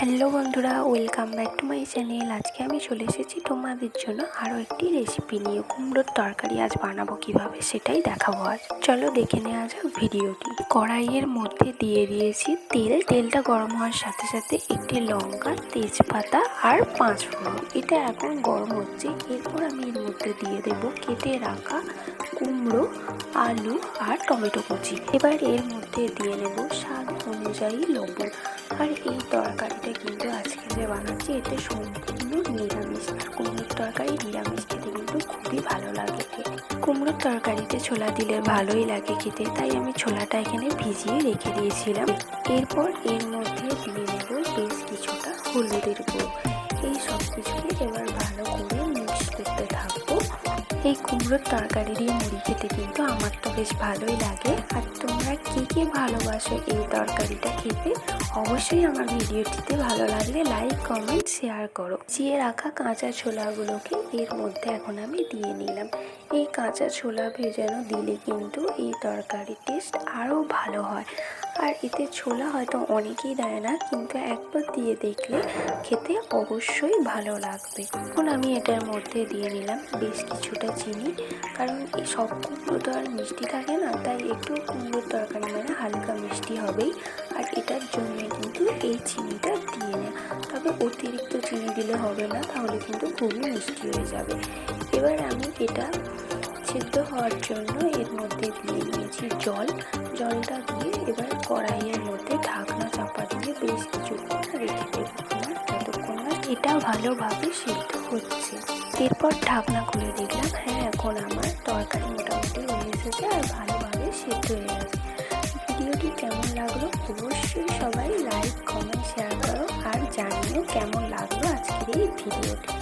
Hello বন্ধুরা, welcome back to my channel. আজকে আমি চলে এসেছি তোমাদের জন্য আরও একটি রেসিপি নিয়ে। কুমড়োর তরকারি আজ বানাবো কীভাবে সেটাই দেখাবো আজ। চলো দেখে নেওয়া যাক ভিডিওটি। কড়াইয়ের মধ্যে দিয়ে দিয়েছি তেল। তেলটা গরম হওয়ার সাথে সাথে একটি লঙ্কা, তেজপাতা আর পাঁচ ফোড়ন। এটা এখন গরম হচ্ছে। এরপর আমি এর মধ্যে দিয়ে দেবো কেটে রাখা কুমড়ো, আলু আর টমেটো কুচি। এবার এর মধ্যে দিয়ে নেব স্বাদ অনুযায়ী লবণ। আর এই তরকারিটা কিন্তু আজকে যে বানাচ্ছি, এতে সম্পূর্ণ নিরামিষ আর কুমড়োর তরকারি, নিরামিষ খেতে কিন্তু খুবই ভালো লাগে কুমড়োর তরকারিতে ছোলা দিলে ভালোই লাগে খেতে, তাই আমি ছোলাটা এখানে ভিজিয়ে রেখে দিয়েছিলাম। এরপর এর মধ্যে দিয়ে নেব বেশ কিছুটা হলুদের গুঁড়ো। এই সব কিছুকে এবার ভালো করে মিক্স করতে থাকব। এই কুমড়োর তরকারি দিয়ে মুড়ি খেতে কিন্তু আমার তো বেশ ভালোই লাগে। আর তোমরা কে কে ভালোবাসো এই তরকারিটা খেতে? অবশ্যই আমার ভিডিওটিতে ভালো লাগলে লাইক, কমেন্ট, শেয়ার করো। চিয়ে রাখা কাঁচা ছোলাগুলোকে এর মধ্যে এখন আমি দিয়ে নিলাম। এই কাঁচা ছোলা ভেজানো দিলে কিন্তু এই তরকারির টেস্ট আরও ভালো হয়। আর এতে ছোলা হয়তো অনেকেই দেয় না, কিন্তু একবার দিয়ে দেখলে খেতে অবশ্যই ভালো লাগবে। এখন আমি এটার মধ্যে দিয়ে নিলাম বেশ কিছুটা চিনি, কারণ সব কুমড়ো তো আর মিষ্টি থাকে না, তাই একটু কুমড়োর তরকারি মানে হালকা মিষ্টি হবেই। আর এটার জন্য কিন্তু এই চিনিটা দিয়ে নেয় তবে অতিরিক্ত চিনি দিলে হবে না, তাহলে কিন্তু খুবই মিষ্টি হয়ে যাবে। এবার আমি এটা সিদ্ধ হওয়ার জন্য এর মধ্যে দিয়ে নিয়েছি জল। জলটা দিয়ে এবার কড়াইয়ের মধ্যে ঢাকনা চাপা দিয়ে বেশ কিছুক্ষণ রেখে দেবো। না এটা ভালোভাবে সিদ্ধ হচ্ছে। এরপর ঢাকনা খুলে দেখলাম হ্যাঁ এখন আমার তরকারি মোটামুটি হয়ে এসেছে আর ভালোভাবে সিদ্ধ হয়ে গেছে। ভিডিওটি কেমন লাগল অবশ্যই সবাই লাইক কমেন্ট শেয়ার করো আর জানিও কেমন লাগল আজকের এই ভিডিওটি।